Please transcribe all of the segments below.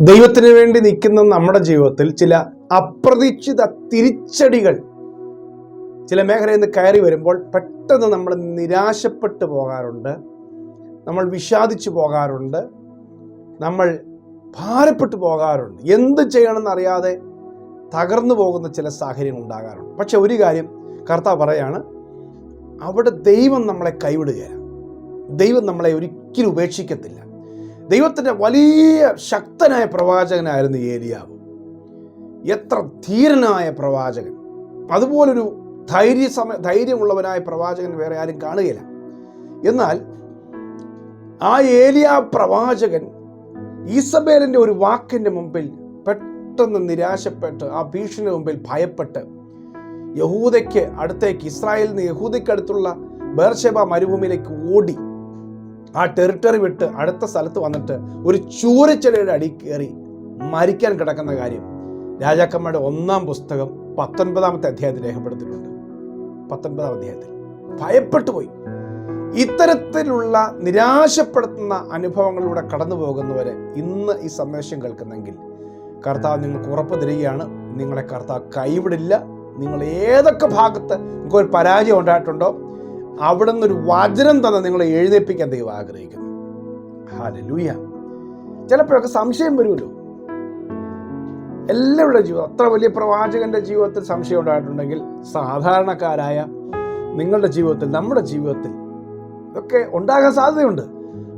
ദൈവത്തിന് വേണ്ടി നിൽക്കുന്ന നമ്മുടെ ജീവിതത്തിൽ ചില അപ്രതീക്ഷിത തിരിച്ചടികൾ ചില മേഖലയിൽ നിന്ന് കയറി വരുമ്പോൾ പെട്ടെന്ന് നമ്മൾ നിരാശപ്പെട്ടു പോകാറുണ്ട്. നമ്മൾ വിഷാദിച്ചു പോകാറുണ്ട്. നമ്മൾ ഭാരപ്പെട്ടു പോകാറുണ്ട്. എന്ത് ചെയ്യണമെന്ന് അറിയാതെ തകർന്നു പോകുന്ന ചില സാഹചര്യങ്ങൾ ഉണ്ടാകാറുണ്ട്. പക്ഷെ ഒരു കാര്യം കർത്താവ് പറയാണ് അവിടെ ദൈവം നമ്മളെ കൈവിടുകയാണ് ദൈവം നമ്മളെ ഒരിക്കലും ഉപേക്ഷിക്കത്തില്ല. ദൈവത്തിന്റെ വലിയ ശക്തനായ പ്രവാചകനായിരുന്നു ഏലിയാവ്. എത്ര ധീരനായ പ്രവാചകൻ. അതുപോലൊരു ധൈര്യ സമ ധൈര്യമുള്ളവനായ പ്രവാചകൻ വേറെ ആരും കാണുകയില്ല. എന്നാൽ ആ ഏലിയ പ്രവാചകൻ ഈസബേലിന്റെ ഒരു വാക്കിന്റെ മുമ്പിൽ പെട്ടെന്ന് നിരാശപ്പെട്ട് ആ ഭീഷണിയുടെ മുമ്പിൽ ഭയപ്പെട്ട് യഹൂദയ്ക്ക് അടുത്തേക്ക് ഇസ്രായേലിൽ നിന്ന് യഹൂദയ്ക്ക് അടുത്തുള്ള ബേർഷേബ മരുഭൂമിയിലേക്ക് ഓടി. ആ ടെറിട്ടറി വിട്ട് അടുത്ത സ്ഥലത്ത് വന്നിട്ട് ഒരു ചൂരച്ചെടിയുടെ അടി കയറി മരിക്കാൻ കിടക്കുന്ന കാര്യം രാജാക്കന്മാരുടെ ഒന്നാം പുസ്തകം പത്തൊൻപതാമത്തെ അധ്യായത്തിൽ രേഖപ്പെടുത്തിയിട്ടുണ്ട്. പത്തൊൻപതാം അധ്യായത്തിൽ. ഭയപ്പെട്ടു പോയി. ഇത്തരത്തിലുള്ള നിരാശപ്പെടുത്തുന്ന അനുഭവങ്ങളിലൂടെ കടന്നു പോകുന്നവരെ ഇന്ന് ഈ സന്ദേശം കേൾക്കുന്നെങ്കിൽ കർത്താവ് നിങ്ങൾക്ക് ഉറപ്പ് തരികയാണ്. നിങ്ങളെ കർത്താവ് കൈവിടില്ല. നിങ്ങൾ ഏതൊക്കെ ഭാഗത്ത് നിങ്ങൾക്ക് ഒരു പരാജയം ഉണ്ടായിട്ടുണ്ടോ? അവിടെ നിന്നൊരു വചനം തന്നെ നിങ്ങളെ എഴുന്നേൽപ്പിക്കാൻ ദൈവം ആഗ്രഹിക്കുന്നു. ഹാലലൂയ ചിലപ്പോഴൊക്കെ സംശയം വരുമല്ലോ. എല്ലാവരുടെ ജീവിതം അത്ര വലിയ പ്രവാചകന്റെ ജീവിതത്തിൽ സംശയം ഉണ്ടായിട്ടുണ്ടെങ്കിൽ സാധാരണക്കാരായ നിങ്ങളുടെ ജീവിതത്തിൽ നമ്മുടെ ജീവിതത്തിൽ ഇതൊക്കെ ഉണ്ടാകാൻ സാധ്യതയുണ്ട്.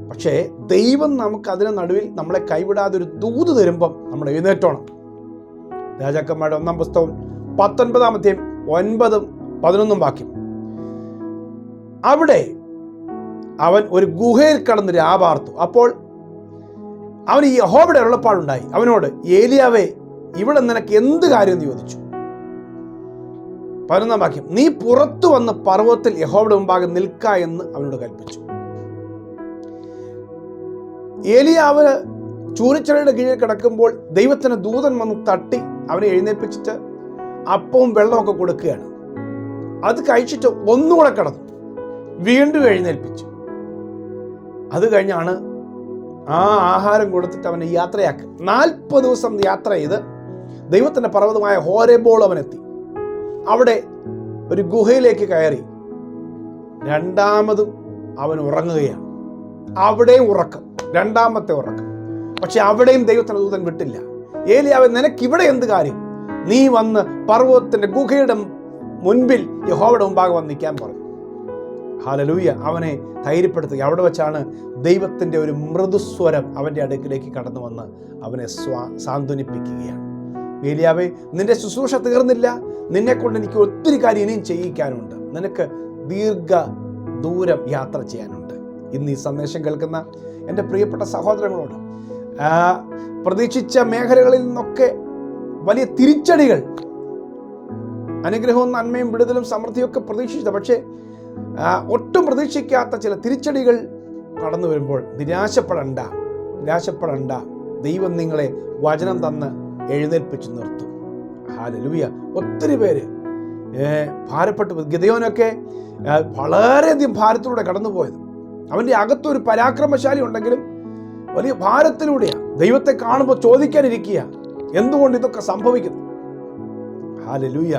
പക്ഷേ ദൈവം നമുക്ക് അതിന് നടുവിൽ നമ്മളെ കൈവിടാതെ ഒരു ദൂത് തരുമ്പം നമ്മൾ എഴുന്നേറ്റോണം. രാജാക്കന്മാരുടെ ഒന്നാം പുസ്തകം പത്തൊൻപതാമത്തെയും ഒൻപതും പതിനൊന്നും വാക്യം. അവിടെ അവൻ ഒരു ഗുഹയിൽ കടന്ന് രാപാർത്തു. അപ്പോൾ അവന് ഈ യഹോബയുടെ ഉള്ളപ്പാടുണ്ടായി അവനോട് ഏലിയാവേ ഇവിടെ നിനക്ക് എന്ത് കാര്യം? എന്ന് ചോദിച്ചു. പതിനൊന്നാം വാക്യം നീ പുറത്തു വന്ന് പർവത്തിൽ യഹോബയുടെ മുമ്പാകെ നിൽക്ക എന്ന് അവനോട് കൽപ്പിച്ചു ഏലിയാവ് ചൂരിച്ചെടിയുടെ കീഴിൽ കിടക്കുമ്പോൾ ദൈവത്തിന് ദൂതൻ വന്ന് തട്ടി അവനെ എഴുന്നേൽപ്പിച്ചിട്ട് അപ്പവും വെള്ളമൊക്കെ കൊടുക്കുകയാണ്. അത് കഴിച്ചിട്ട് ഒന്നുകൂടെ കിടന്നു. വീണ്ടും എഴുന്നേൽപ്പിച്ചു. അത് കഴിഞ്ഞാണ് ആ ആഹാരം കൊടുത്തിട്ട് അവനെ യാത്രയാക്കി. നാൽപ്പത് ദിവസം യാത്ര ചെയ്ത് ദൈവത്തിന്റെ പർവതമായ ഹോരേബോൾ അവനെത്തി. അവിടെ ഒരു ഗുഹയിലേക്ക് കയറി. രണ്ടാമതും അവൻ ഉറങ്ങുകയാണ്. അവിടെയും ഉറക്കം. രണ്ടാമത്തെ ഉറക്കം. പക്ഷെ അവിടെയും ദൈവത്തിന്റെ ദൂതൻ വിട്ടില്ല. ഏലിയാവൻ നിനക്ക് ഇവിടെ എന്ത് കാര്യം? നീ വന്ന് പർവതത്തിന്റെ ഗുഹയുടെ മുൻപിൽ യഹോവയുടെ മുമ്പാകെ വന്ന് നിൽക്കാൻ പറഞ്ഞു ഹാലലൂയ. അവനെ ധൈര്യപ്പെടുത്തുക. അവിടെ വെച്ചാണ് ദൈവത്തിന്റെ ഒരു മൃദുസ്വരം അവന്റെ അടുക്കിലേക്ക് കടന്നു വന്ന് അവനെ സ്വാ സാന്ത്വനിപ്പിക്കുകയാണ്. ഏലിയാവേ നിന്റെ ശുശ്രൂഷ തീർന്നില്ല. നിന്നെക്കൊണ്ട് എനിക്ക് ഒത്തിരി കാര്യം ഇനിയും ചെയ്യിക്കാനുണ്ട്. നിനക്ക് ദീർഘ ദൂരം യാത്ര ചെയ്യാനുണ്ട്. ഇന്ന് ഈ സന്ദേശം കേൾക്കുന്ന എന്റെ പ്രിയപ്പെട്ട സഹോദരങ്ങളോട് പ്രതീക്ഷിച്ച മേഖലകളിൽ നിന്നൊക്കെ വലിയ തിരിച്ചടികൾ അനുഗ്രഹവും നന്മയും വിടുതലും സമൃദ്ധിയൊക്കെ പ്രതീക്ഷിച്ചത്. പക്ഷേ ഒട്ടും പ്രതീക്ഷിക്കാത്ത ചില തിരിച്ചടികൾ കടന്നു വരുമ്പോൾ നിരാശപ്പെടണ്ട നിരാശപ്പെടണ്ട. ദൈവം നിങ്ങളെ വചനം തന്ന് എഴുന്നേൽപ്പിച്ചു നിർത്തും. ഹാലലുവിയ ഒത്തിരി പേര് ഭാരപ്പെട്ട ഗതയോനൊക്കെ വളരെയധികം ഭാരത്തിലൂടെ കടന്നുപോയത്. അവന്റെ അകത്തൊരു പരാക്രമശാലി ഉണ്ടെങ്കിലും വലിയ ഭാരത്തിലൂടെയാണ് ദൈവത്തെ കാണുമ്പോൾ ചോദിക്കാനിരിക്കുക എന്തുകൊണ്ട് ഇതൊക്കെ സംഭവിക്കുന്നു? ഹാലലൂയ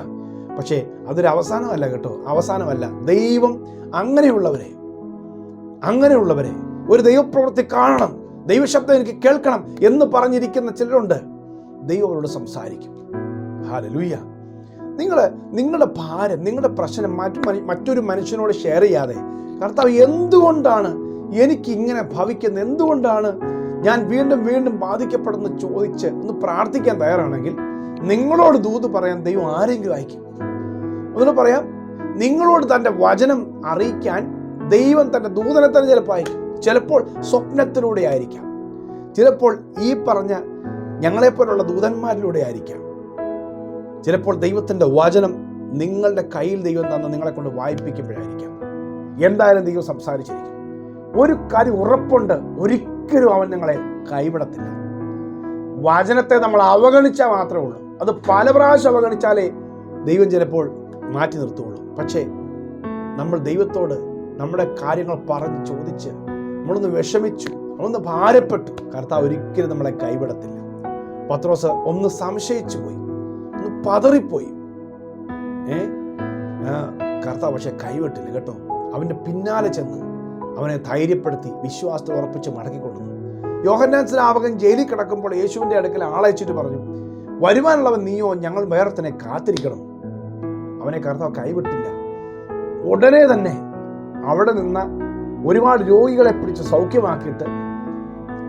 പക്ഷേ അതൊരു അവസാനമല്ല കേട്ടോ. അവസാനമല്ല. ദൈവം അങ്ങനെയുള്ളവരെ അങ്ങനെയുള്ളവരെ ഒരു ദൈവപ്രവൃത്തി കാണണം. ദൈവശബ്ദം എനിക്ക് കേൾക്കണം എന്ന് പറഞ്ഞിരിക്കുന്ന ചിലരുണ്ട്. ദൈവം അവരോട് സംസാരിക്കും. ഹാലലൂയ്യ നിങ്ങൾ നിങ്ങളുടെ ഭാരം നിങ്ങളുടെ പ്രശ്നം മറ്റു മറ്റൊരു മനുഷ്യനോട് ഷെയർ ചെയ്യാതെ കർത്താവ് എന്തുകൊണ്ടാണ് എനിക്ക് ഇങ്ങനെ ഭവിക്കുന്നത്? എന്തുകൊണ്ടാണ് ഞാൻ വീണ്ടും വീണ്ടും ബാധിക്കപ്പെടുന്ന ചോദിച്ച് ഒന്ന് പ്രാർത്ഥിക്കാൻ തയ്യാറാണെങ്കിൽ നിങ്ങളോട് ദൂത് പറയാൻ ദൈവം ആരെങ്കിലും അയക്കും. അതിന് പറയാം നിങ്ങളോട് തന്റെ വചനം അറിയിക്കാൻ ദൈവം തന്റെ ദൂതനെ തന്നെ ചിലപ്പോൾ അയക്കും. ചിലപ്പോൾ സ്വപ്നത്തിലൂടെ ആയിരിക്കാം. ചിലപ്പോൾ ഈ പറഞ്ഞ ഞങ്ങളെപ്പോലുള്ള ദൂതന്മാരിലൂടെ ആയിരിക്കാം. ചിലപ്പോൾ ദൈവത്തിന്റെ വചനം നിങ്ങളുടെ കയ്യിൽ ദൈവം തന്ന് നിങ്ങളെ കൊണ്ട് വായിപ്പിക്കുമ്പോഴായിരിക്കാം. എന്തായാലും ദൈവം സംസാരിച്ചിരിക്കും. ഒരു കാര്യം ഉറപ്പുണ്ട്. ഒരിക്കലും അവൻ നിങ്ങളെ കൈവിടത്തില്ല. വചനത്തെ നമ്മൾ അവഗണിച്ചാൽ മാത്രമേ ഉള്ളൂ. അത് പല പ്രാവശ്യം അവഗണിച്ചാലേ ദൈവം ചിലപ്പോൾ മാറ്റി നിർത്തുകയുള്ളൂ. പക്ഷേ നമ്മൾ ദൈവത്തോട് നമ്മുടെ കാര്യങ്ങൾ പറഞ്ഞ് ചോദിച്ച് നമ്മളൊന്ന് വിഷമിച്ചു നമ്മളൊന്ന് ഭാരപ്പെട്ടു. കർത്താവ് ഒരിക്കലും നമ്മളെ കൈവിടത്തില്ല. പത്രോസ് ഒന്ന് സംശയിച്ചു പോയി. ഒന്ന് പതറിപ്പോയി. ഏ? കർത്താവ് പക്ഷെ കൈവിട്ടില്ല കേട്ടോ. അവന്റെ പിന്നാലെ ചെന്ന് അവനെ ധൈര്യപ്പെടുത്തി വിശ്വാസത്തെ ഉറപ്പിച്ച് മടക്കിക്കൊള്ളുന്നു. യോഹന്നാൻ സ്നാപകൻ ജയിലിൽ കിടക്കുമ്പോൾ യേശുവിന്റെ അടുക്കൽ ആളയച്ചിട്ട് പറഞ്ഞു വരുവാനുള്ളവൻ നീയോ ഞങ്ങൾ വേറെ കാത്തിരിക്കണം. അവനെ കർത്താവ് കൈവിട്ടില്ല. ഉടനെ തന്നെ അവിടെ നിന്ന ഒരുപാട് രോഗികളെ പിടിച്ച് സൗഖ്യമാക്കിയിട്ട്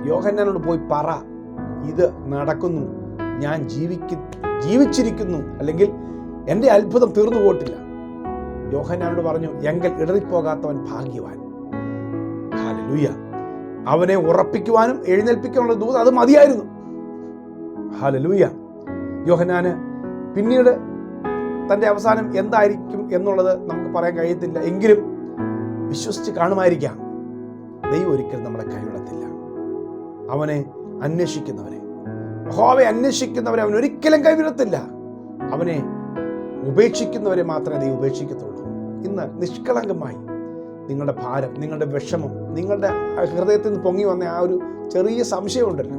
യോഹന്നാനോട് പോയി പറ ഇത് നടക്കുന്നു. ഞാൻ ജീവിക്കു ജീവിച്ചിരിക്കുന്നു. അല്ലെങ്കിൽ എന്റെ അത്ഭുതം തീർന്നു പോയിട്ടില്ല. യോഹന്നാനോട് പറഞ്ഞു എങ്കിൽ ഇടറിപ്പോകാത്തവൻ ഭാഗ്യവാൻ. ഹാലലൂയ അവനെ ഉറപ്പിക്കുവാനും എഴുന്നേൽപ്പിക്കാനുള്ള ദൂത് അത് മതിയായിരുന്നു. ഹാലലൂയ യോഹനാന് പിന്നീട് തന്റെ അവസാനം എന്തായിരിക്കും എന്നുള്ളത് നമുക്ക് പറയാൻ കഴിയത്തില്ല. എങ്കിലും വിശ്വസിച്ച് കാണുമായിരിക്കാം. ദൈവം ഒരിക്കലും നമ്മളെ കൈവിടത്തില്ല അവനെ അന്വേഷിക്കുന്നവരെ. യഹോവയെ അന്വേഷിക്കുന്നവരെ അവൻ ഒരിക്കലും കൈവിടത്തില്ല അവനെ ഉപേക്ഷിക്കുന്നവരെ മാത്രമേ ദൈവം ഉപേക്ഷിക്കത്തുള്ളൂ. ഇന്ന് നിഷ്കളങ്കമായി നിങ്ങളുടെ ഭാരം നിങ്ങളുടെ വിഷമം നിങ്ങളുടെ ഹൃദയത്തിൽ നിന്ന് പൊങ്ങി വന്ന ആ ഒരു ചെറിയ സംശയമുണ്ടല്ലോ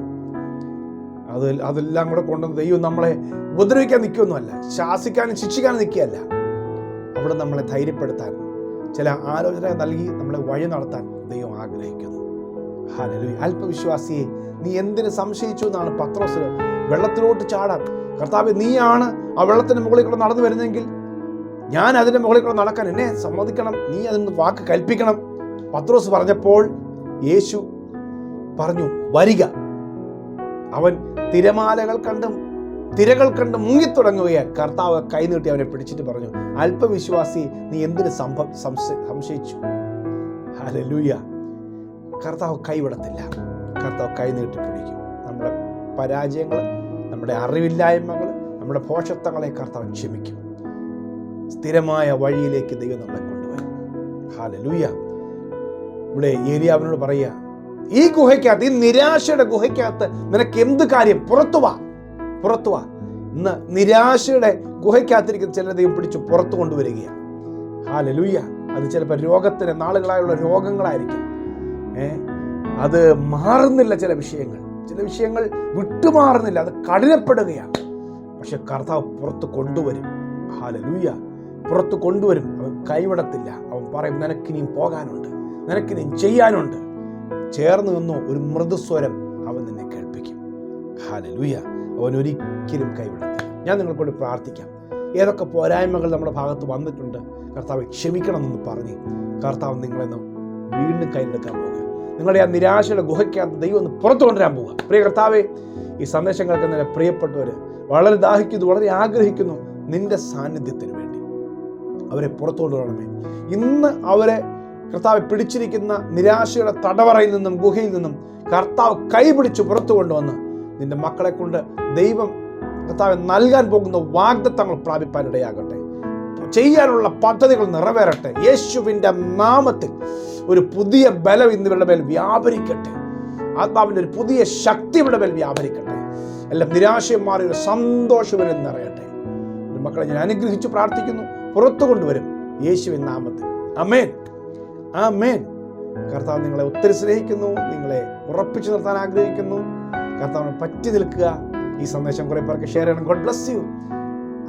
അത് അതെല്ലാം കൂടെ കൊണ്ടുവന്ന് ദൈവം നമ്മളെ ഉപദ്രവിക്കാൻ നിൽക്കുകയൊന്നുമല്ല ശാസിക്കാനും ശിക്ഷിക്കാനും നിൽക്കുകയല്ല. അവിടെ നമ്മളെ ധൈര്യപ്പെടുത്താൻ ചില ആലോചന നൽകി നമ്മളെ വഴി നടത്താൻ ദൈവം ആഗ്രഹിക്കുന്നു. ഹാലലു അല്പവിശ്വാസിയെ നീ എന്തിന് സംശയിച്ചു എന്നാണ് പത്രോസ് വെള്ളത്തിലോട്ട് ചാടാൻ. കർത്താവ് നീയാണ് ആ വെള്ളത്തിന് മുകളിൽ കൂടെ നടന്നു വരുന്നെങ്കിൽ ഞാൻ അതിന്റെ മുകളിൽ കൂടെ നടക്കാൻ എന്നെ സമ്മതിക്കണം നീ അതിന് വാക്ക് കൽപ്പിക്കണം. പത്രോസ് പറഞ്ഞപ്പോൾ യേശു പറഞ്ഞു വരിക. അവൻ തിരമാലകൾ കണ്ടും തിരകൾ കണ്ട് മുങ്ങിത്തുടങ്ങുകയെ കർത്താവ് കൈനീട്ടി അവനെ പിടിച്ചിട്ട് പറഞ്ഞു അല്പവിശ്വാസി നീ എന്തിനു സംഭവ സംശയിച്ചു? ഹല്ലേലൂയ. കർത്താവ് കൈവിടത്തില്ല കർത്താവ് കൈനീട്ടി പിടിക്കും. നമ്മുടെ പരാജയങ്ങൾ നമ്മുടെ അറിവില്ലായ്മകൾ നമ്മുടെ പോഷത്വങ്ങളെ കർത്താവ് ക്ഷമിക്കും. സ്ഥിരമായ വഴിയിലേക്ക് ദൈവം നമ്മളെ കൊണ്ടുവരും. ഹാലലൂയ ഇവിടെ ഏലിയാവിനോട് പറയുക ഈ ഗുഹയ്ക്കകത്ത് ഈ നിരാശയുടെ ഗുഹയ്ക്കകത്ത് നിനക്ക് എന്ത് കാര്യം? പുറത്തു വാ പുറത്തു വാ. ഇന്ന് നിരാശയുടെ ഗുഹയ്ക്കകത്തിരിക്കുന്ന ചില ദൈവം പിടിച്ച് പുറത്തു കൊണ്ടുവരികയാണ്. ഹാലലൂയ അത് ചിലപ്പോൾ രോഗത്തിന് നാളുകളായുള്ള രോഗങ്ങളായിരിക്കും. ഏ അത് മാറുന്നില്ല ചില വിഷയങ്ങൾ. ചില വിഷയങ്ങൾ വിട്ടുമാറുന്നില്ല അത് കഠിനപ്പെടുകയാണ്. പക്ഷെ കർത്താവ് പുറത്ത് കൊണ്ടുവരും. ഹാലലൂയ പുറത്ത് കൊണ്ടുവരും. അവൻ കൈവിടത്തില്ല. അവൻ പറയും നിനക്കിനിയും പോകാനുണ്ട്. നിനക്കിനിയും ചെയ്യാനുണ്ട്. ചേർന്ന് നിന്നു ഒരു മൃദുസ്വരം അവൻ നിന്നെ കേൾപ്പിക്കും. ഹാലലൂയ അവൻ ഒരിക്കലും കൈവിടത്തില്ല. ഞാൻ നിങ്ങൾക്കൊണ്ട് പ്രാർത്ഥിക്കാം. ഏതൊക്കെ പോരായ്മകൾ നമ്മുടെ ഭാഗത്ത് വന്നിട്ടുണ്ട് കർത്താവ് ക്ഷമിക്കണമെന്ന് പറഞ്ഞ് കർത്താവ് നിങ്ങളെന്ന് വീണ്ടും കയ്യിലെടുക്കാൻ പോകുക നിങ്ങളുടെ ആ നിരാശയുടെ ഗുഹയ്ക്കകത്ത് ദൈവം ഒന്ന് പുറത്തു കൊണ്ടുവരാൻ പോവുക. പ്രിയ കർത്താവെ ഈ സന്ദേശം കേൾക്കുന്ന പ്രിയപ്പെട്ടവർ വളരെ ദാഹിക്കുന്നു വളരെ ആഗ്രഹിക്കുന്നു നിന്റെ സാന്നിധ്യത്തിന് വേണ്ടി. അവരെ പുറത്തോട്ട് വരണമേ. ഇന്ന് അവരെ കർത്താവ് പിടിച്ചിരിക്കുന്ന നിരാശയുടെ തടവറയിൽ നിന്നും ഗുഹയിൽ നിന്നും കർത്താവ് കൈപിടിച്ച് പുറത്തു കൊണ്ടുവന്ന് നിന്റെ മക്കളെ കൊണ്ട് ദൈവം കർത്താവ് നൽകാൻ പോകുന്ന വാഗ്ദത്തങ്ങൾ പ്രാപിപ്പാനിടയാകട്ടെ. ചെയ്യാനുള്ള പദ്ധതികൾ നിറവേറട്ടെ. യേശുവിന്റെ നാമത്തിൽ ഒരു പുതിയ ബലം ഇന്നിവരുടെ മേൽ വ്യാപരിക്കട്ടെ. ആത്മാവിന്റെ ഒരു പുതിയ ശക്തി ഇവിടെ മേൽ വ്യാപരിക്കട്ടെ. എല്ലാം നിരാശയും മാറി ഒരു സന്തോഷം വരെ നിറയട്ടെ. മക്കളെ ഞാൻ അനുഗ്രഹിച്ച് പ്രാർത്ഥിക്കുന്നു. പുറത്തു കൊണ്ടുവരും യേശുവിൻ നാമത്തിൽ. അമേൻ ആ മേൻ കർത്താവ് നിങ്ങളെ ഒത്തിരി സ്നേഹിക്കുന്നു നിങ്ങളെ ഉറപ്പിച്ചു നിർത്താൻ ആഗ്രഹിക്കുന്നു. കർത്താവിനെ പറ്റി നിൽക്കുക. ഈ സന്ദേശം കുറെ പേർക്ക് ഷെയർ ചെയ്യണം. God bless you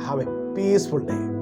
have a peaceful day